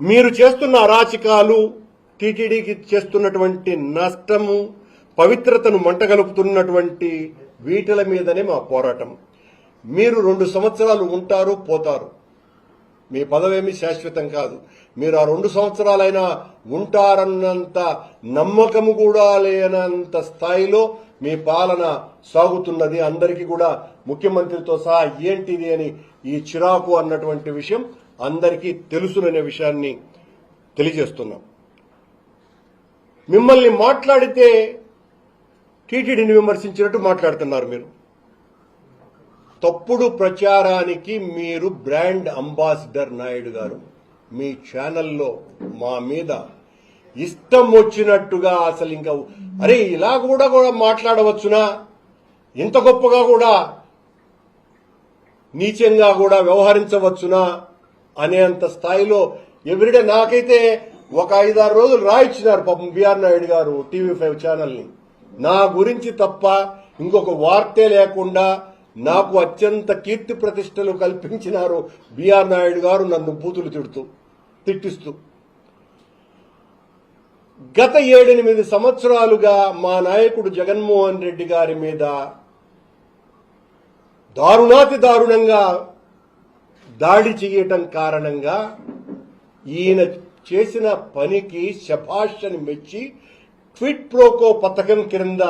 మీరు చేస్తున్న అరాచకాలు టీటీడీకి చేస్తున్నటువంటి నష్టము పవిత్రతను మంటగలుపుతున్నటువంటి వీటిల మీదనే మా పోరాటం. మీరు రెండు సంవత్సరాలు ఉంటారు పోతారు. మీ పదవేమి శాశ్వతం కాదు. మీరు ఆ రెండు సంవత్సరాలైనా ఉంటారన్నంత నమ్మకము కూడా లేనంత స్థాయిలో మీ పాలన సాగుతున్నది. అందరికీ కూడా ముఖ్యమంత్రితో సహా ఏంటిది అని ఈ చిరాకు అన్నటువంటి విషయం అందరికీ తెలుసుననే విషయాన్ని తెలియజేస్తున్నాం. మిమ్మల్ని మాట్లాడితే టీటీడీని విమర్శించినట్టు మాట్లాడుతున్నారు మీరు. తప్పుడు ప్రచారానికి మీరు బ్రాండ్ అంబాసిడర్ నాయుడు గారు మీ ఛానల్లో మా మీద ఇష్టం వచ్చినట్టుగా అసలు ఇంకా అరే ఇలా కూడా కూడా మాట్లాడవచ్చునా? ఇంత గొప్పగా కూడా నీచంగా కూడా వ్యవహరించవచ్చునా? అనేంత స్థాయిలో ఎవ్రీడే నాకైతే ఒక ఐదారు రోజులు రాయిచ్చినారు పాపం బిఆర్ నాయుడు గారు టీవీ ఫైవ్ ఛానల్ని నా. గురించి తప్ప ఇంకొక వార్తే లేకుండా నాకు అత్యంత కీర్తి ప్రతిష్టలు కల్పించినారు బిఆర్ నాయుడు గారు నన్ను బూతులు తిడుతూ తిట్టిస్తూ. గత ఏడెనిమిది సంవత్సరాలుగా మా నాయకుడు జగన్మోహన్ రెడ్డి గారి మీద దారుణాతి దారుణంగా దాడి చేయటం కారణంగా ఈయన చేసిన పనికి శభాష్ అని మెచ్చి క్విట్ ప్రోకో పథకం క్రింద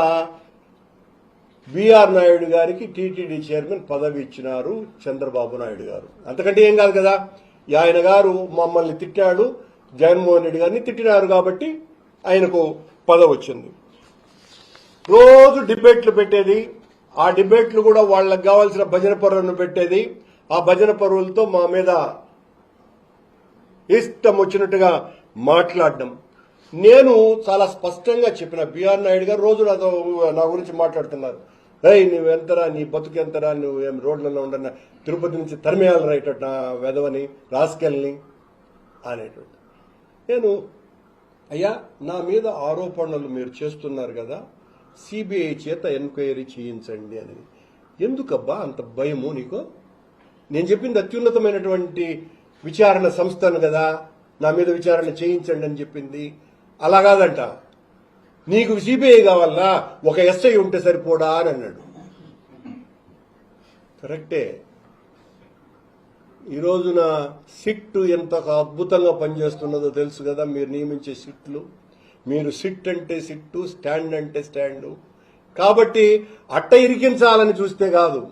బిఆర్ నాయుడు గారికి టీటీడీ చైర్మన్ పదవి ఇచ్చినారు చంద్రబాబు నాయుడు గారు. అంతకంటే ఏం కాదు కదా ఆయన గారు మమ్మల్ని తిట్టాడు జగన్మోహన్ రెడ్డి గారిని తిట్టినారు కాబట్టి ఆయనకు పదవి వచ్చింది. రోజు డిబేట్లు పెట్టేది ఆ డిబేట్లు కూడా వాళ్ళకి కావాల్సిన భజన పరులను పెట్టేది ఆ భజన పరువులతో మా మీద ఇష్టం వచ్చినట్టుగా మాట్లాడడం. నేను చాలా స్పష్టంగా చెప్పిన బిఆర్ నాయుడు గారు రోజు నాతో నా గురించి మాట్లాడుతున్నారు. ఏయ్ నువ్వు ఎంతరా నీ బతుకు ఎంతరా నువ్వు ఏం రోడ్లలో ఉండన్న తిరుపతి నుంచి తరిమేయాలి రైట్ నా వెదవని రాసుకెళ్ళని అనేటువంటి నేను అయ్యా నా మీద ఆరోపణలు మీరు చేస్తున్నారు కదా సిబిఐ చేత ఎంక్వైరీ చేయించండి అని. ఎందుకబ్బా అంత భయము నీకు? నేను చెప్పింది అత్యున్నతమైనటువంటి విచారణ సంస్థను కదా నా మీద విచారణ చేయించండి అని చెప్పింది. అలా కాదంట. నీకు సిబిఐ కావాలా ఒక ఎస్ఐ ఉంటే సరిపోడా అని అన్నాడు. కరెక్టే. ఈ రోజున సిట్ ఎంత అద్భుతంగా పనిచేస్తున్నదో తెలుసు కదా మీరు నియమించే సిట్లు. మీరు సిట్ అంటే సిట్టు స్టాండ్ అంటే స్టాండు. కాబట్టి అట్ట ఇరికించాలని చూస్తే కాదు.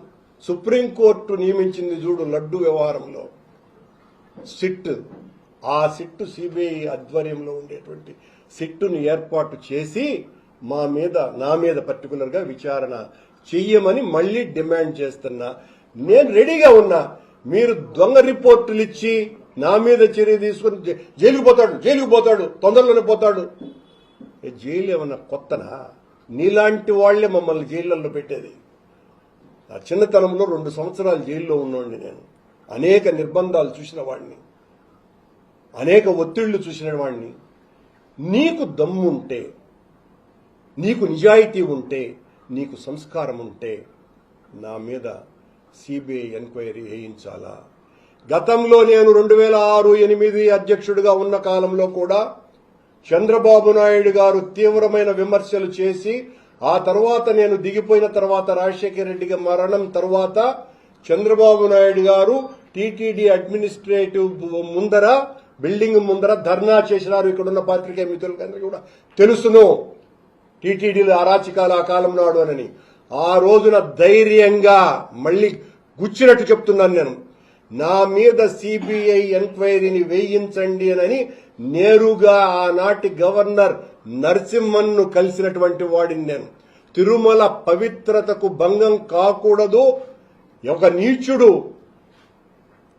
సుప్రీంకోర్టు నియమించింది చూడు లడ్డు వ్యవహారంలో. సిట్ ఆ సిట్టు సిబిఐ ఆధ్వర్యంలో ఉండేటువంటి సిట్టును ఏర్పాటు చేసి మా మీద నా మీద పర్టికులర్గా విచారణ చెయ్యమని మళ్ళీ డిమాండ్ చేస్తున్నా. నేను రెడీగా ఉన్నా. మీరు దొంగ రిపోర్టులు ఇచ్చి నా మీద చర్య తీసుకుని జైలుకు పోతాడు జైలుకు పోతాడు తొందరలోనే పోతాడు. ఏ జైలు ఏమన్నా కొత్తనా? నీలాంటి వాళ్ళే మమ్మల్ని జైళ్ళల్లో పెట్టేది. నా చిన్నతనంలో రెండు సంవత్సరాలు జైల్లో ఉన్నోడిని నేను. అనేక నిర్బంధాలు చూసిన వాడిని అనేక ఒత్తిళ్ళు చూసిన వాడిని నీకు దమ్ముంటే నీకు నిజాయితీ ఉంటే నీకు సంస్కారం ఉంటే నా మీద సిబిఐ ఎంక్వైరీ వేయించాలా? గతంలో నేను రెండు వేల ఆరు ఎనిమిది అధ్యక్షుడిగా ఉన్న కాలంలో కూడా చంద్రబాబు నాయుడు గారు తీవ్రమైన విమర్శలు చేసి ఆ తర్వాత నేను దిగిపోయిన తర్వాత రాజశేఖర రెడ్డికి మరణం తర్వాత చంద్రబాబు నాయుడు గారు టీటీడీ అడ్మినిస్ట్రేటివ్ ముందర బిల్డింగ్ ముందర ధర్నా చేసినారు. ఇక్కడున్న పాత్రికేయ మిత్రులకందరికీ కూడా తెలుసును. టీటీడీలు అరాచకాలు ఆ కాలం నాడు అని ఆ రోజున ధైర్యంగా మళ్ళీ గుచ్చినట్టు చెప్తున్నాను నేను. నా మీద సిబిఐ ఎంక్వైరీని వేయించండి అని నేరుగా ఆనాటి గవర్నర్ నరసింహన్ను కలిసినటువంటి వాడిని నేను. తిరుమల పవిత్రతకు భంగం కాకూడదు ఒక నీచుడు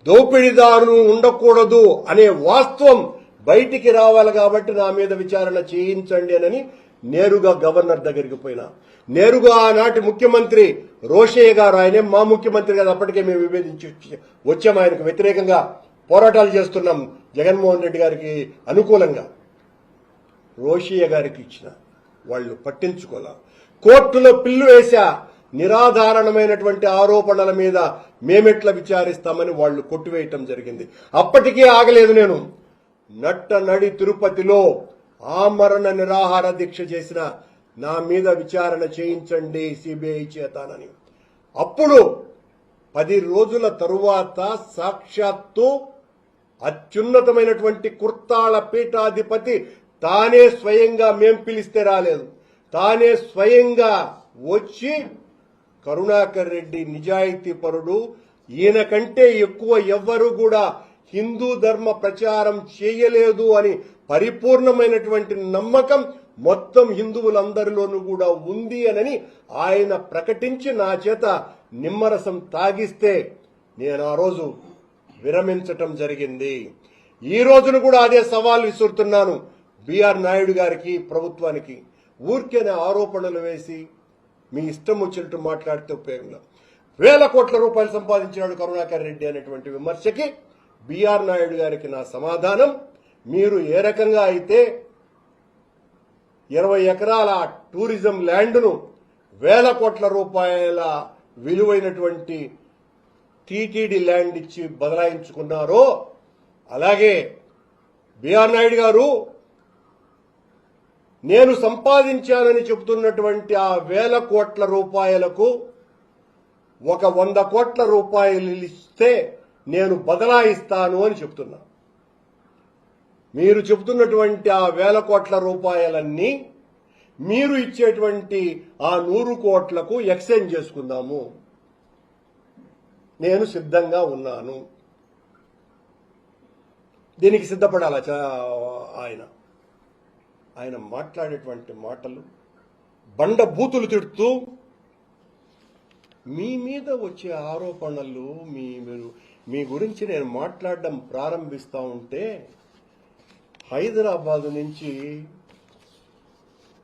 దోపిడీదారులు ఉండకూడదు అనే వాస్తవం బయటికి రావాలి కాబట్టి నా మీద విచారణ చేయించండి అని నేరుగా గవర్నర్ దగ్గరికి పోయినా. నేరుగా ఆనాటి ముఖ్యమంత్రి రోషయ్య గారు ఆయనే మా ముఖ్యమంత్రి గారు అప్పటికే మేము విభేదించి వచ్చి- ఆయనకు వ్యతిరేకంగా పోరాటాలు చేస్తున్నాం. జగన్మోహన్ రెడ్డి గారికి అనుకూలంగా రోషియ గారికి ఇచ్చిన వాళ్ళు పట్టించుకోలే. కోర్టులో పిల్లు వేశా నిరాధారణమైనటువంటి ఆరోపణల మీద మేమెట్లా విచారిస్తామని వాళ్ళు కొట్టువేయటం జరిగింది. అప్పటికీ ఆగలేదు నేను. నట్ట నడి తిరుపతిలో ఆమరణ నిరాహార దీక్ష చేసిన నా మీద విచారణ చేయించండి సిబిఐ చేతానని. అప్పుడు పది రోజుల తరువాత సాక్షాత్తు అత్యున్నతమైనటువంటి కుర్తాళ పీఠాధిపతి తానే స్వయంగా మేం పిలిస్తే రాలేదు. తానే స్వయంగా వచ్చి కరుణాకర్ రెడ్డి నిజాయితీ పరుడు ఈయన కంటే ఎక్కువ ఎవ్వరూ కూడా హిందూ ధర్మ ప్రచారం చేయలేదు అని పరిపూర్ణమైనటువంటి నమ్మకం మొత్తం హిందువులందరిలోనూ కూడా ఉంది అనని ఆయన ప్రకటించి నా చేత నిమ్మరసం తాగిస్తే నేను ఆ రోజు విరమించటం జరిగింది. ఈ రోజును కూడా అదే సవాల్ విసురుతున్నాను. బీఆర్ నాయుడు గారికి ప్రభుత్వానికి. ఊరికేనే ఆరోపణలు వేసి మీ ఇష్టం వచ్చినట్టు మాట్లాడితే ఉపయోగంలో. వేల కోట్ల రూపాయలు సంపాదించినాడు కరుణాకర్ రెడ్డి అనేటువంటి విమర్శకి బీఆర్ నాయుడు గారికి నా సమాధానం. మీరు ఏ రకంగా అయితే ఇరవై ఎకరాల టూరిజం ల్యాండ్ను వేల కోట్ల రూపాయల విలువైనటువంటి టీటీడీ ల్యాండ్ ఇచ్చి బదలాయించుకున్నారో అలాగే బిఆర్ నాయుడు గారు నేను సంపాదించానని చెబుతున్నటువంటి ఆ వేల కోట్ల రూపాయలకు ఒక వంద కోట్ల రూపాయలు ఇస్తే నేను బదలాయిస్తాను అని చెప్తున్నా మీరు చెబుతున్నటువంటి ఆ వేల కోట్ల రూపాయలన్నీ మీరు ఇచ్చేటువంటి ఆ నూరు కోట్లకు ఎక్స్చేంజ్ చేసుకుందాము. నేను సిద్ధంగా ఉన్నాను. దీనికి సిద్ధపడాల ఆయన? ఆయన మాట్లాడేటువంటి మాటలు బండ బూతులు తిడుతూ మీ మీద వచ్చే ఆరోపణలు మీ మీరు మీ గురించి నేను మాట్లాడడం ప్రారంభిస్తా ఉంటే హైదరాబాద్ నుంచి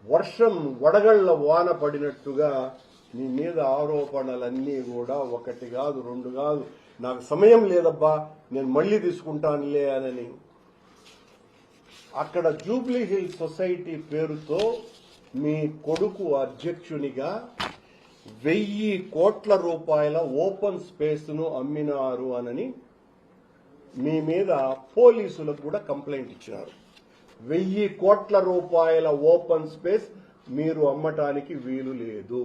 వర్షం వడగళ్ళ వాన పడినట్టుగా నీ మీద ఆరోపణలన్నీ కూడా ఒకటి కాదు రెండు కాదు. నాకు సమయం లేదబ్బా నేను మళ్ళీ తీసుకుంటానులే అని అక్కడ జూబ్లీ హిల్ సొసైటీ పేరుతో మీ కొడుకు అధ్యక్షునిగా వెయ్యి కోట్ల రూపాయల ఓపెన్ స్పేస్ను అమ్మినారు అనని మీ మీద పోలీసులకు కూడా కంప్లైంట్ ఇచ్చినారు. వెయ్యి కోట్ల రూపాయల ఓపెన్ స్పేస్ మీరు అమ్మటానికి వీలు లేదు.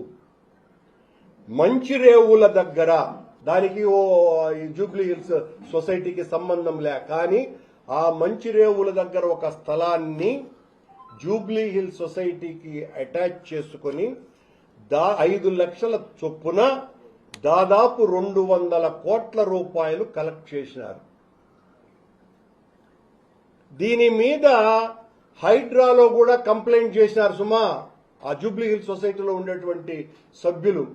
మంచిరేవుల దగ్గర దానికి ఓ ఈ జూబ్లీ హిల్స్ సొసైటీకి సంబంధం లే కానీ ఆ మంచిరేవుల దగ్గర ఒక స్థలాన్ని జూబ్లీ హిల్ సొసైటీకి అటాచ్ చేసుకొని దా ఐదు లక్షల చొప్పున దాదాపు రెండు వందల కోట్ల రూపాయలు కలెక్ట్ చేసినారు. దీని మీద హైడ్రాలో కూడా కంప్లైంట్ చేసినారు సుమా ఆ జూబ్లీ హిల్ సొసైటీలో ఉండేటువంటి సభ్యులు.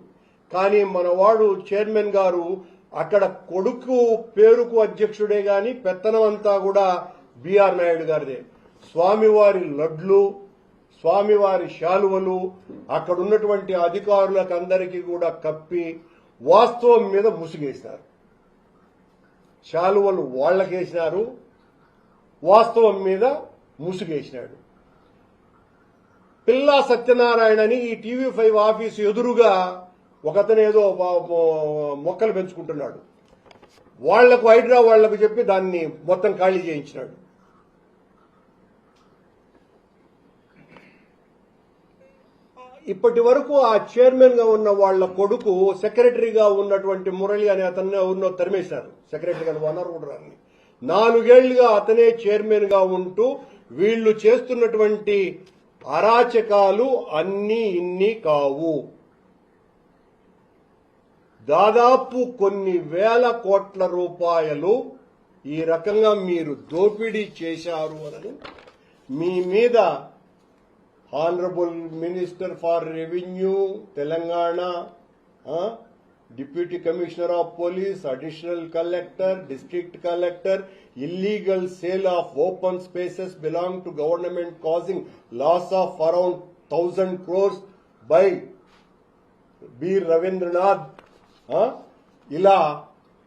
కానీ మనవాడు చైర్మన్ గారు అక్కడ కొడుకు పేరుకు అధ్యక్షుడే గాని పెత్తనం అంతా కూడా బిఆర్ నాయుడు గారిదే. స్వామివారి లడ్లు స్వామివారి శాలువలు అక్కడ ఉన్నటువంటి అధికారులకు అందరికీ కూడా కప్పి వాస్తవం మీద ముసుగేసినారు శాలువలు వాళ్ళకేసినారు వాస్తవం మీద ముసుగేసినాడు. పిల్లా సత్యనారాయణని ఈ టీవీ ఫైవ్ ఆఫీస్ ఎదురుగా ఒకతను ఏదో మొక్కలు పెంచుకుంటున్నాడు. వాళ్ళకు హైడ్రా వాళ్ళకు చెప్పి దాన్ని మొత్తం ఖాళీ చేయించినాడు. ఇప్పటి వరకు ఆ చైర్మన్గా ఉన్న వాళ్ళ కొడుకు సెక్రటరీగా ఉన్నటువంటి మురళి అనే అతన్ని ఎవరినో తరిమేశారు. సెక్రటరీగా కూడా నాలుగేళ్ళుగా అతనే చైర్మన్గా ఉంటూ వీళ్ళు చేస్తున్నటువంటి అరాచకాలు అన్ని ఇన్ని కావు. దాదాపు కొన్ని వేల కోట్ల రూపాయలు ఈ రకంగా మీరు దోపిడీ చేశారు అని మీ మీద honourable minister for revenue Telangana deputy commissioner of police additional collector district collector illegal sale of open spaces belong to government causing loss of around thousand crores by B Ravindranath ఇలా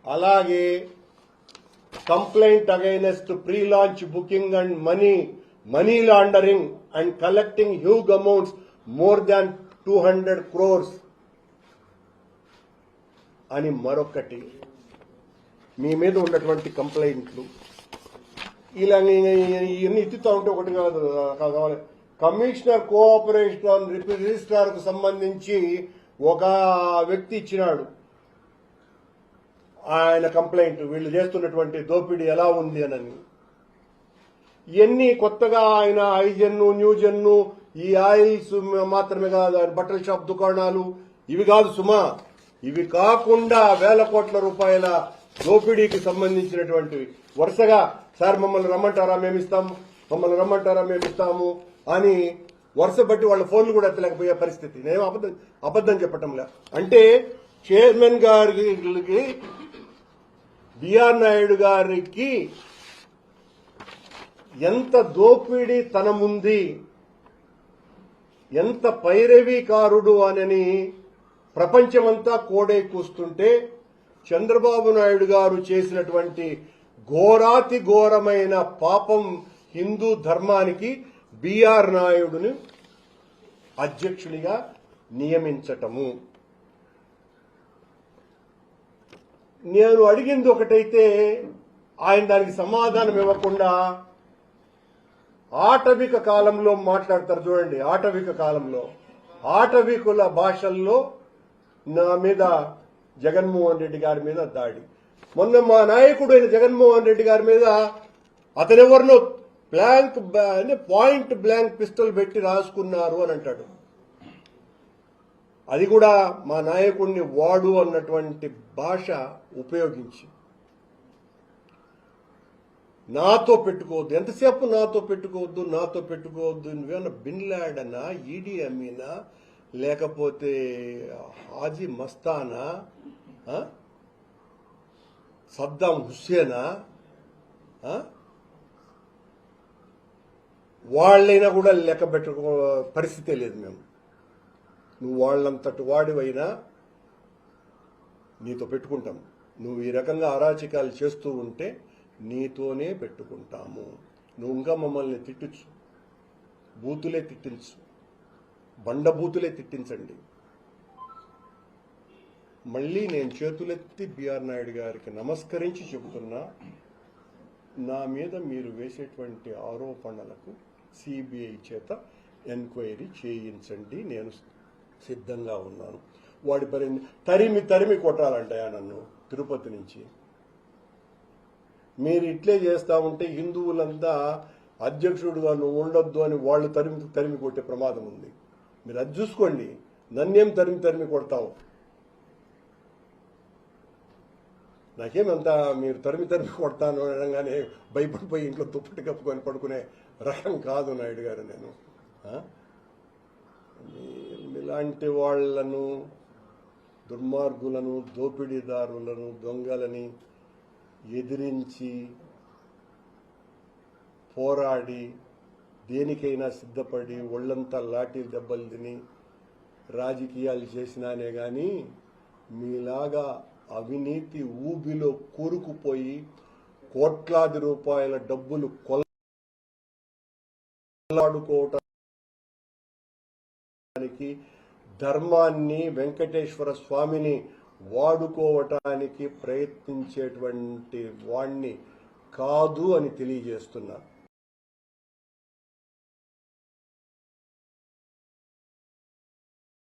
అలాగే complaint against pre launch booking and money money laundering and collecting huge amounts more than two hundred crores అని మరొకటి మీ మీద ఉన్నటువంటి కంప్లైంట్లు. ఇలా ఇవన్నీ ఎత్తుతా ఉంటే ఒకటి కాదు కావాలి. కమిషనర్ కోఆపరేషన్ రిజిస్ట్రార్కు సంబంధించి ఒక వ్యక్తి ఇచ్చినాడు. ఆయన కంప్లైంట్ వీళ్ళు చేస్తున్నటువంటి దోపిడీ ఎలా ఉంది అని ఇవన్నీ కొత్తగా ఆయన ఐజెన్ను న్యూజెన్ను ఈ ఆయిల్స్ మాత్రమే కాదు ఆయన బట్టల షాప్ దుకాణాలు ఇవి కాదు సుమా. ఇవి కాకుండా వేల కోట్ల రూపాయల దోపిడీకి సంబంధించినటువంటివి. వరుసగా సార్ మమ్మల్ని రమ్మంటారా? మేము ఇస్తాము. మమ్మల్ని రమ్మంటారా? మేము ఇస్తాము అని వరుస బట్టి వాళ్ళ ఫోన్లు కూడా ఎత్తలేకపోయే పరిస్థితి. నేను అబద్ధం అబద్ధం చెప్పటంలే. అంటే చైర్మన్ గారికి బిఆర్ నాయుడు గారికి ఎంత దోపిడీ తనముంది ఎంత పైరవీకారుడు అనని ప్రపంచమంతా కోడే కూస్తుంటే చంద్రబాబు నాయుడు గారు చేసినటువంటి ఘోరాతి ఘోరమైన పాపం హిందూ ధర్మానికి బిఆర్ నాయుడుని అధ్యక్షుడిగా నియమించటము. నేను అడిగింది ఒకటైతే ఆయన దానికి సమాధానం ఇవ్వకుండా ఆటవిక కాలంలో మాట్లాడతారు చూడండి ఆటవిక కాలంలో. ఆటవికుల భాషల్లో నా మీద జగన్మోహన్ రెడ్డి గారి మీద దాడి. మొన్న మా నాయకుడు అయిన జగన్మోహన్ రెడ్డి గారి మీద అతనెవరినో బ్లాంక్ బ్లా- పాయింట్ బ్లాంక్ పిస్టల్ పెట్టి రాసుకున్నారు అని అంటాడు. అది కూడా మా నాయకుడిని వాడు అన్నటువంటి భాష ఉపయోగించి. నాతో పెట్టుకోవద్దు ఎంతసేపు నాతో పెట్టుకోవద్దు నాతో పెట్టుకోవద్దు నువ్వేమన్నా బిన్ లాడనా ఈడీ అమీనా లేకపోతే హాజీ మస్తానా సద్దాం హుస్సేనా వాళ్ళైనా కూడా లెక్క పెట్టుకో పరిస్థితే లేదు మేము. నువ్వు వాళ్ళంతటి వాడివైనా నీతో పెట్టుకుంటాం. నువ్వు ఈ రకంగా అరాచకాలు చేస్తూ ఉంటే నీతోనే పెట్టుకుంటాము. నువ్వు ఇంకా మమ్మల్ని తిట్టచ్చు. బూతులే తిట్టించు. బండ బూతులే తిట్టించండి. మళ్ళీ నేను చేతులెత్తి బిఆర్ నాయుడు గారికి నమస్కరించి చెబుతున్నా నా మీద మీరు వేసేటువంటి ఆరోపణలకు సిబిఐ చేత ఎంక్వైరీ చేయించండి. నేను సిద్ధంగా ఉన్నాను. వాడి పరి తరిమి తరిమి కొట్టాలంటాయా నన్ను. తిరుపతి నుంచి. మీరు ఇట్లే చేస్తా ఉంటే హిందువులంతా అధ్యక్షుడుగా నువ్వు ఉండొద్దు అని వాళ్ళు తరిమి తరిమి కొట్టే ప్రమాదం ఉంది. మీరు అది చూసుకోండి. నన్నేం తరిమి తరిమి కొడతావు? నాకేమంత మీరు తరిమి తరిమి కొడతాను అనగానే భయపడిపోయి ఇంట్లో దుప్పటి కప్పుకొని పడుకునే రకం కాదు నాయుడు గారు నేను. ఇలాంటి వాళ్ళను వాళ్ళను దుర్మార్గులను దోపిడీదారులను దొంగలని ఎదిరించి పోరాడి దేనికైనా సిద్ధపడి ఒళ్ళంతా లాఠీ దెబ్బలు తిని రాజకీయాలు చేసినానే కానీ మీలాగా అవినీతి ఊబిలో కూరుకుపోయి కోట్లాది రూపాయల డబ్బులు కొల్లాడుకోవటానికి ధర్మాన్ని వెంకటేశ్వర స్వామిని వాడుకోవటానికి ప్రయత్నించేటువంటి వాణ్ణి కాదు అని తెలియజేస్తున్నాను